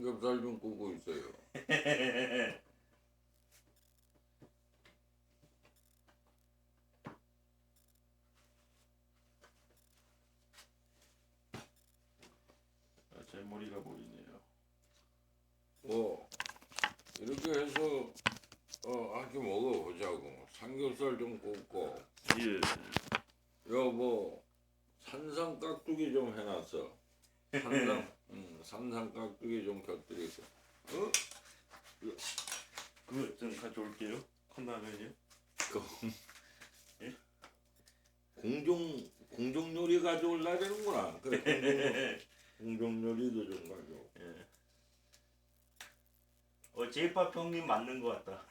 삼겹살 좀 구고 있어요. 아, 제 머리가 보이네요. 뭐 이렇게 해서 어 함께 먹어보자고. 삼겹살 좀 굽고 예. 여보 산삼 깍두기 좀 해놨어. 산삼, 음, 깍두기 좀 곁들이고. 어? 그거 좀 가져올게요. 컵라면이요. 공종 공종 요리 가져올라 되는구나. 그래 공종, 공종 요리도 좀 가져. 예. 어, 제이팝 형님 맞는 것 같다.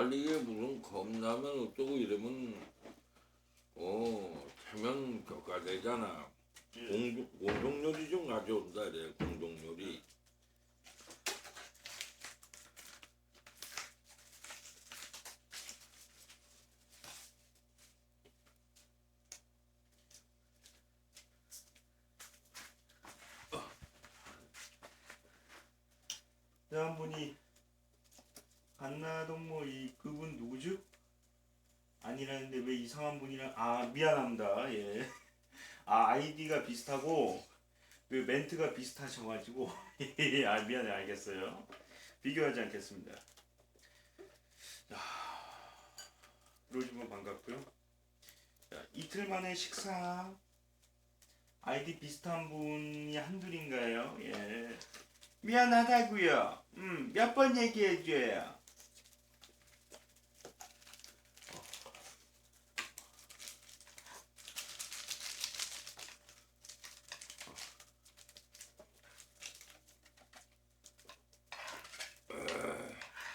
저 발리에 무슨 겁나면 어쩌고 이러면 어 체면 격가되잖아. 예. 공종 공종 요리 좀 가져온다 이래 공종 요리. 한 분이 한나동 뭐이 그분 누구죠? 아니라는데 왜 이상한 분이랑 아 미안합니다 예. 아 아이디가 비슷하고 그 멘트가 비슷하셔가지고 아 미안해 알겠어요. 비교하지 않겠습니다. 자 로즈분 반갑고요. 자, 이틀 만에 식사 아이디 비슷한 분이 한둘인가요? 예. 미안하다고요. 음, 몇 번 얘기해줘요.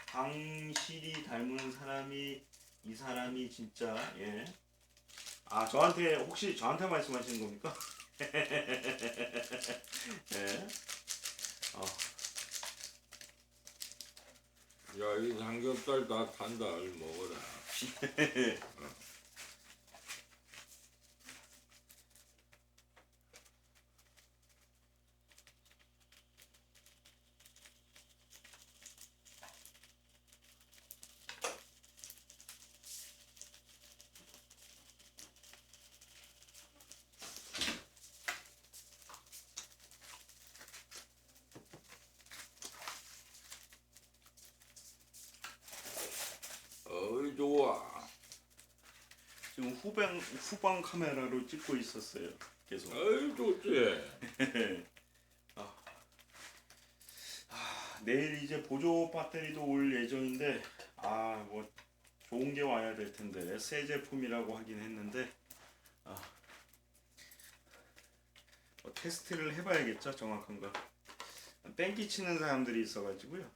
강실이 닮은 사람이 이 진짜 예. 아 저한테 혹시 저한테 말씀하시는 겁니까? 예. 어. 야 이 삼겹살 다 탄다 얼 먹어라. 어 이 좋아. 지금 후방 후방 카메라로 찍고 있었어요. 계속. 어이 좋지. 아, 내일 이제 보조 배터리도 올 예정인데 아 뭐 좋은 게 와야 될 텐데 새 제품이라고 하긴 했는데 아, 뭐 테스트를 해봐야겠죠 정확한 거. 뺑기 치는 사람들이 있어가지고요.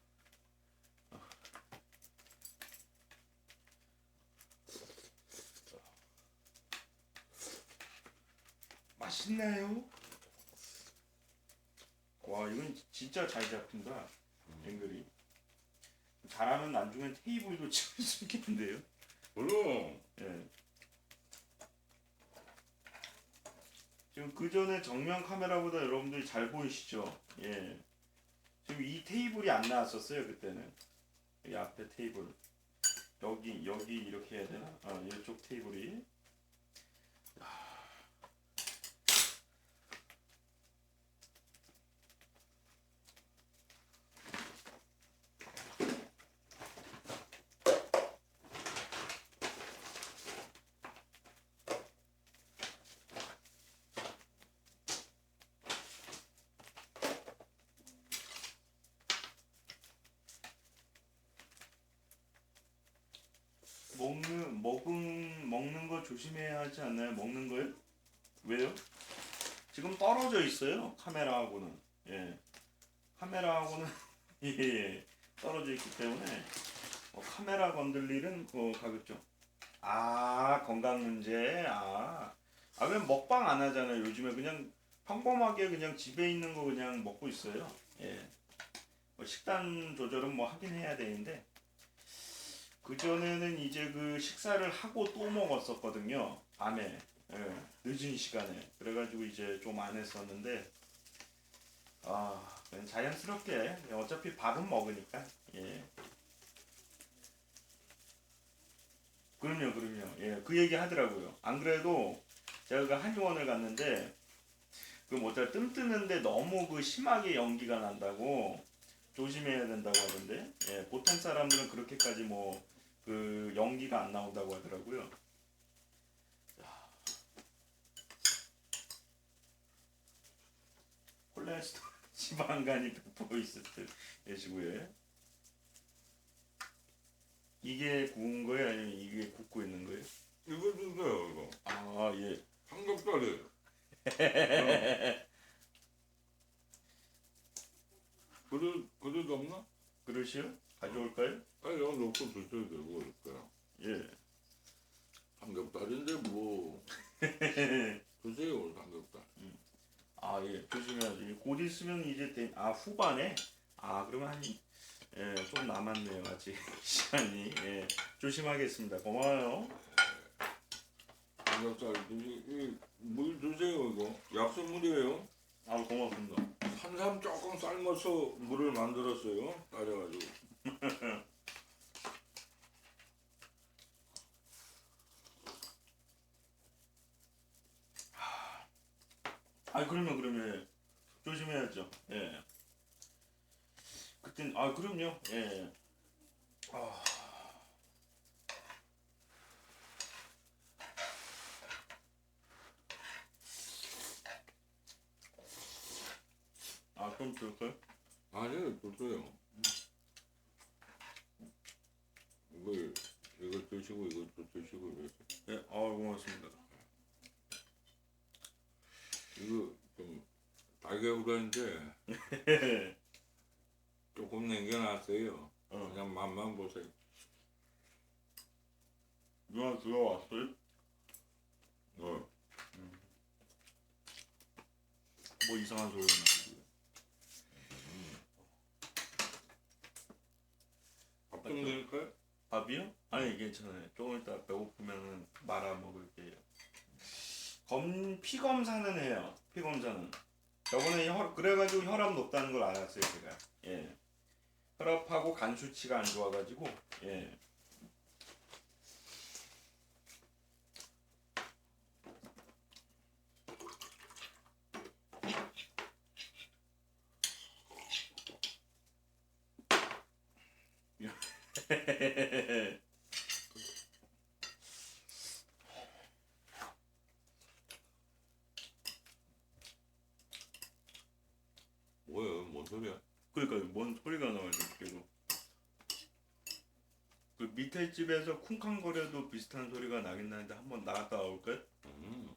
맛있나요? 와 이건 진짜 잘 잡힌다 앵글이. 잘하면 나중엔 테이블도 찍을 수 있겠는데요? 그럼 예. 지금 그 전에 정면 카메라보다 여러분들이 잘 보이시죠? 예. 지금 이 테이블이 안 나왔었어요 그때는. 이 앞에 테이블. 여기 여기 이렇게 해야 되나? 아 이쪽 테이블이 먹는 먹는 거 조심해야 하지 않나요? 먹는 거요? 왜요? 지금 떨어져 있어요 카메라하고는. 예. 카메라하고는 예, 예. 떨어져 있기 때문에 뭐 카메라 건들 일은 뭐 가급적 아 건강 문제. 아 아 왜 먹방 안 하잖아요 요즘에. 그냥 평범하게 그냥 집에 있는 거 그냥 먹고 있어요. 예. 뭐 식단 조절은 뭐 하긴 해야 되는데 그 전에는 이제 그 식사를 하고 또 먹었었거든요. 밤에 예, 늦은 시간에 그래가지고 이제 좀 안 했었는데 아 자연스럽게 어차피 밥은 먹으니까 예. 그럼요, 그럼요. 예, 그 얘기 하더라고요. 안 그래도 제가 그 한의원을 갔는데 그 뭐죠 뜸 뜨는데 너무 그 심하게 연기가 난다고 조심해야 된다고 하던데 예, 보통 사람들은 그렇게까지 뭐 그 연기가 안 나온다고 하더라고요. 자. 콜레스테롤 지방간이 100% 있을 때 계시고요. 이게 구운 거예요, 아니면 이게 굽고 있는 거예요 이거. 아 예. 삼겹살이. 그릇 그릇 없나? 그릇이요? 가져올까요? 아니 여기 놓고 드셔도 되고 이렇게. 예. 삼겹살인데 뭐 드세요 삼겹살. 아 예. 조심해야지. 곧 있으면 이제 대... 아 후반에 아 그러면 한 예, 좀 남았네요 아직 시간이 예, 조심하겠습니다. 고마워요. 삼겹살 이물 드세요 이거. 약수물이에요. 아 고맙습니다. 산삼 조금 삶아서 물을 만들었어요. 따려가지고. 아 그러면 그러면 조심해야죠. 예. 그땐 아 그럼요. 예. 아. 아 그럼 들까요? 아니요 드세요. 이거 이거 드시고 이것도 드시고 이렇게. 예. 아 고맙습니다. 이거 좀 달걀우라인데 조금 남겨놨어요. 어. 그냥 맛만 보세요. 누나 들어왔어요? 어. 뭐 이상한 소리 나고. 밥좀 드릴까요? 밥이요? 아니 괜찮아요. 조금 이따 배고프면은 말아 먹을게요. 검 피검사는 해요. 피검사는. 저번에 혈 그래가지고 혈압 높다는 걸 알았어요 제가. 예. 혈압하고 간 수치가 안 좋아가지고 예. 뭐예요? 뭔 소리야? 그러니까 뭔 소리가 나와요 계속. 집에서 쿵쾅거려도 비슷한 소리가 나긴 나는데 한번 나갔다 올까요? 음.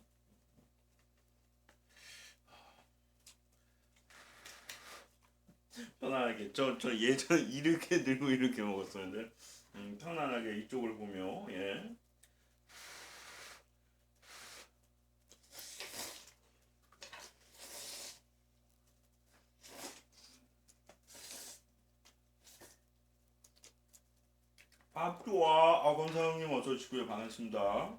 편안하게 저 저 예전 이렇게 들고 이렇게 먹었었는데 음, 편안하게 이쪽을 보며 예. 밥 좋아 아 권사장님 어서 오시고요 반갑습니다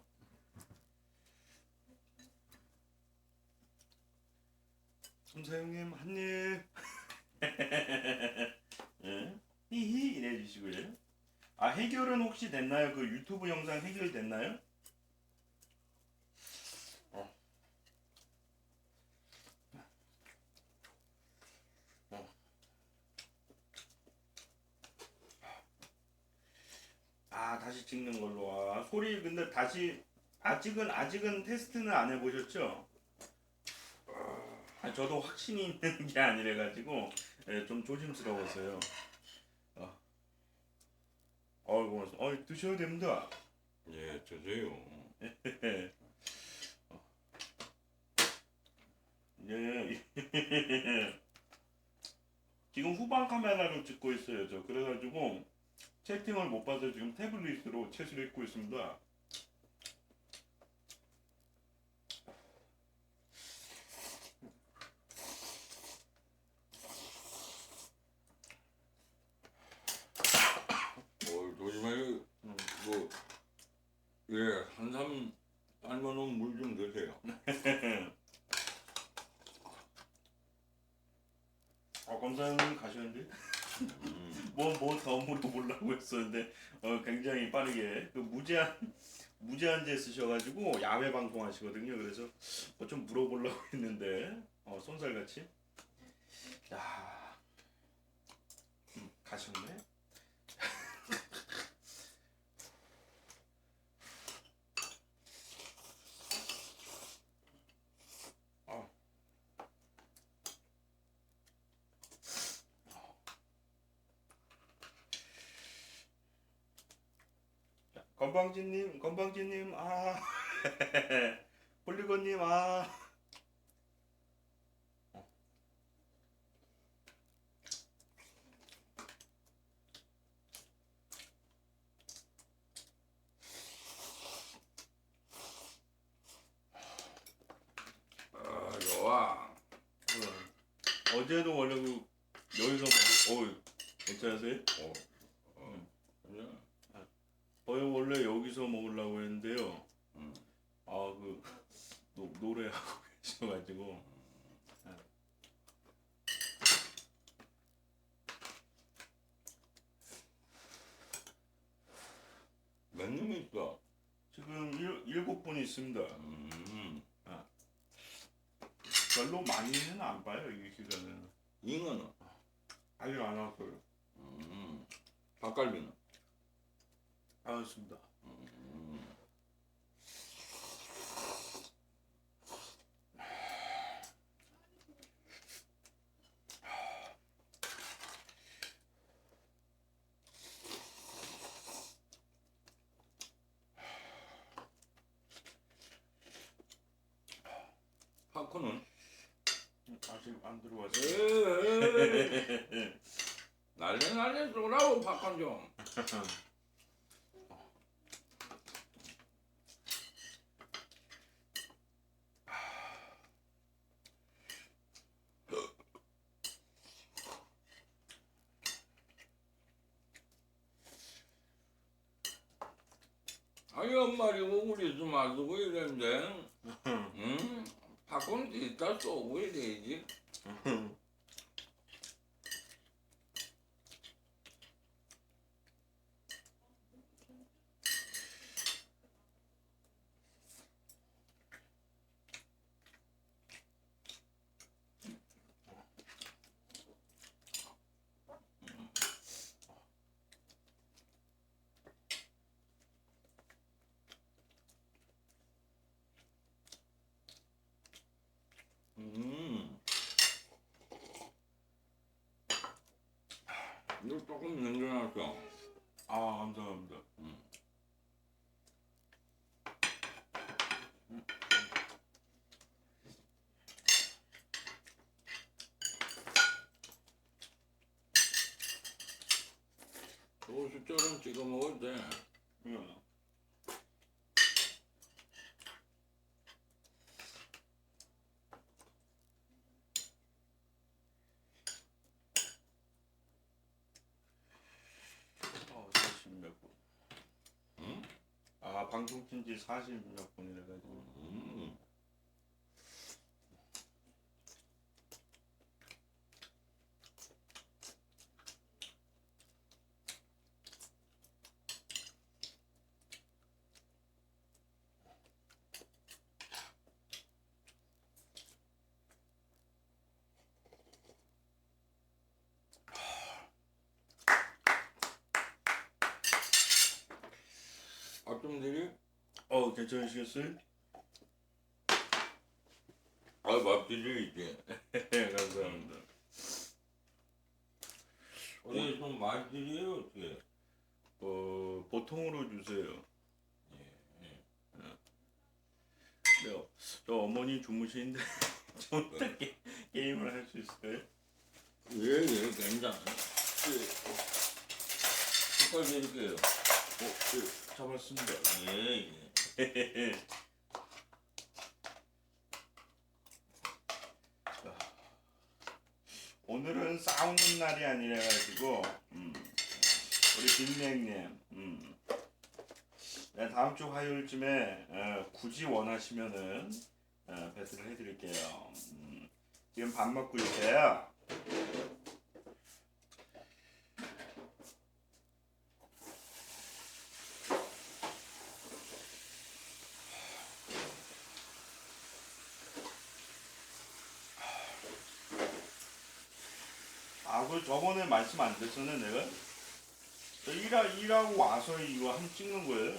권사장님 한입 예? 히히 이래 주시고요. 아 해결은 혹시 됐나요? 그 유튜브 영상 해결됐나요? 어. 어. 아 다시 찍는 걸로 와 소리 근데 다시 아직은 아직은 테스트는 안 해보셨죠? 아, 저도 확신이 있는 게 아니라 가지고 예, 좀 조심스러워서요. 어. 어이 고맙습니다. 어이 드셔도 됩니다. 예, 드세요. 예. 어. 예. 지금 후방 카메라로 찍고 있어요. 저 그래가지고 채팅을 못 봐서 지금 태블릿으로 채를 읽고 있습니다. 어, 조심해요. 음. 삶아놓은 물 좀 드세요. 아 검사님 가셨는데 음. 뭐뭐 더 물어보려고 했었는데 어, 굉장히 빠르게 그 무제한 무제한제 쓰셔가지고 야외 방송하시거든요. 그래서 뭐 좀 물어보려고 했는데 어, 손살같이 야 음, 가셨네. 건방진님, 건방진님, 아, 폴리곤님, 아. 아 좋아. 어, 어제도 원래 그 여기서 먹, 어, 괜찮으세요? 어. 어. 어, 원래 여기서 먹으려고 했는데요. 음. 아, 그 노, 노래하고 계셔가지고. 몇놈 있어? 지금 일, 일곱 분이 있습니다. 음. 별로 많이는 안 봐요, 이 시간은. 잉어는? 아직 안 왔어요. 음. 닭갈비는? 안 왔습니다. 음. 하쿠는? 아직 안 들어왔어요. 에이, 난리 난리 쏘라고 팝콘 좀. 아니 엄마리고 우리 좀 알고 이랬는데 응? 팝콘 뒤다 쏘고 이래야지 음. 이거 조금 냉겨놨어. 아, 감사합니다. 음. 소스처럼 찍어 먹어도 돼. 응. 어, 40몇 분. 응? 아, 방송 킨지 40몇 분이라 가지고. 음. 밥좀 드리? 어, 괜찮으시겠어요? 아, 밥 드리지. 네, 감사합니다. 어디 좀 많이 드려요, 어떻게? 어, 보통으로 주세요. 예, 네, 저 어머니 주무시는데 저 어떻게 게임을 할 수 있을까요? 예, 예, 괜찮아. 예. 색깔 드릴게요. 어, 네, 잡았습니다. 예, 예. 오늘은 싸우는 날이 아니라 가지고 음, 우리 빅맥님 음, 네, 다음 주 화요일쯤에 어, 굳이 원하시면은 어, 배틀을 해드릴게요. 음, 지금 밥 먹고 있어요. 저번에 말씀 안 됐었네 내가. 저 일하, 일하고 와서 이거 한 찍는 거예요.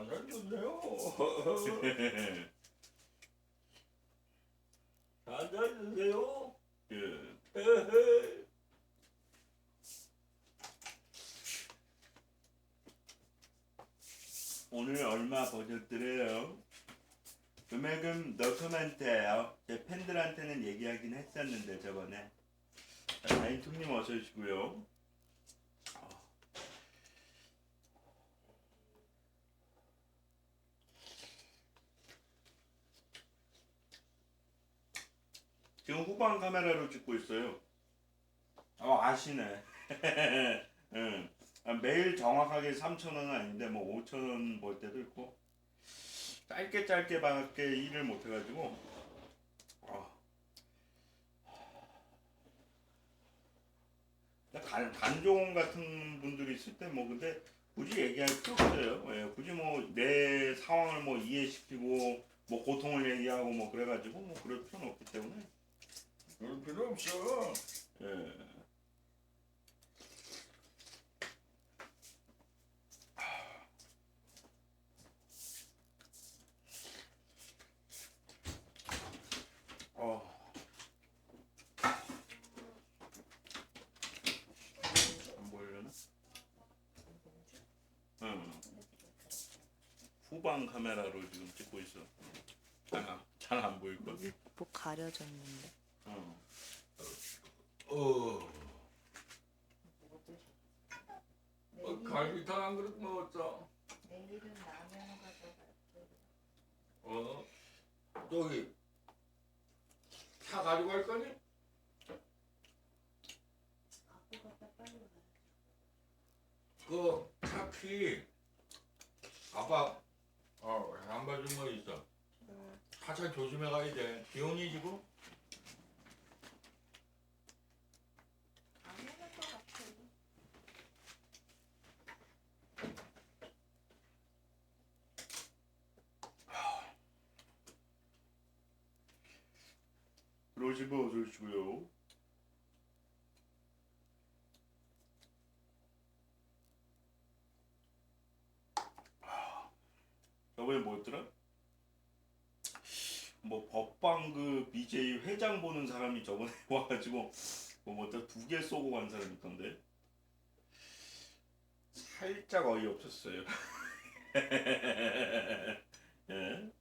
한잔 주세요. 한잔 주세요. 그 에헤이. 오늘 얼마 버셨더래요? 금액은 너트한테요. 제 팬들한테는 얘기하긴 했었는데 저번에. 다인통님 어서 오시고요. 지금 후방 카메라로 찍고 있어요. 어 아시네. 응. 아, 매일 정확하게 3,000원은 아닌데 뭐 5,000원 벌 때도 있고 짧게 짧게 밖에 일을 못 해가지고 아. 단, 단종 같은 분들이 있을 때 뭐 근데 굳이 얘기할 필요 없어요. 예, 굳이 뭐 내 상황을 뭐 이해시키고 뭐 고통을 얘기하고 뭐 그래가지고 뭐 그럴 필요는 없기 때문에 그럴 필요 없어. 예. 어. 안 보이려나? 응. 후방 카메라로 지금 찍고 있어. 잘안 보일 거. 여기 뭐 가려져 있는데. 어. 어. 어, 갈비탕 한 그릇 먹었어. 내일은 라면 가져갈게. 어? 저기 차 가지고 갈 거니? 갖고 갔다 빨리. 그 차키 아빠 어, 안 봐준 거 있어. 차차 조심해 가야 돼. 기온이 지금 안 오는 것 같아. 들어오시고 어서 오시고요. 저번에 뭐였더라? 뭐 법방 그 BJ 회장 보는 사람이 저번에 와가지고 뭐 뭐다 두개 쏘고 간 사람 있던데 살짝 어이없었어요. 예?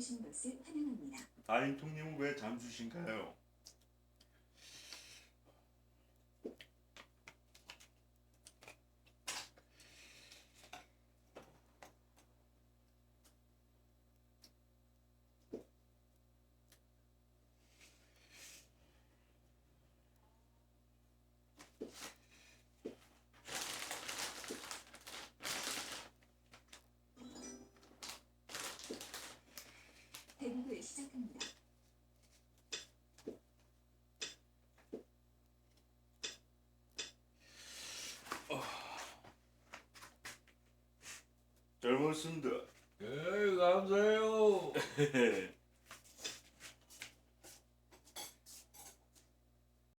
오신 것을 환영합니다. 다인통님은 왜 잠수신가요? 대국을 시작합니다. 잘 먹었습니다. 예, 감사해요.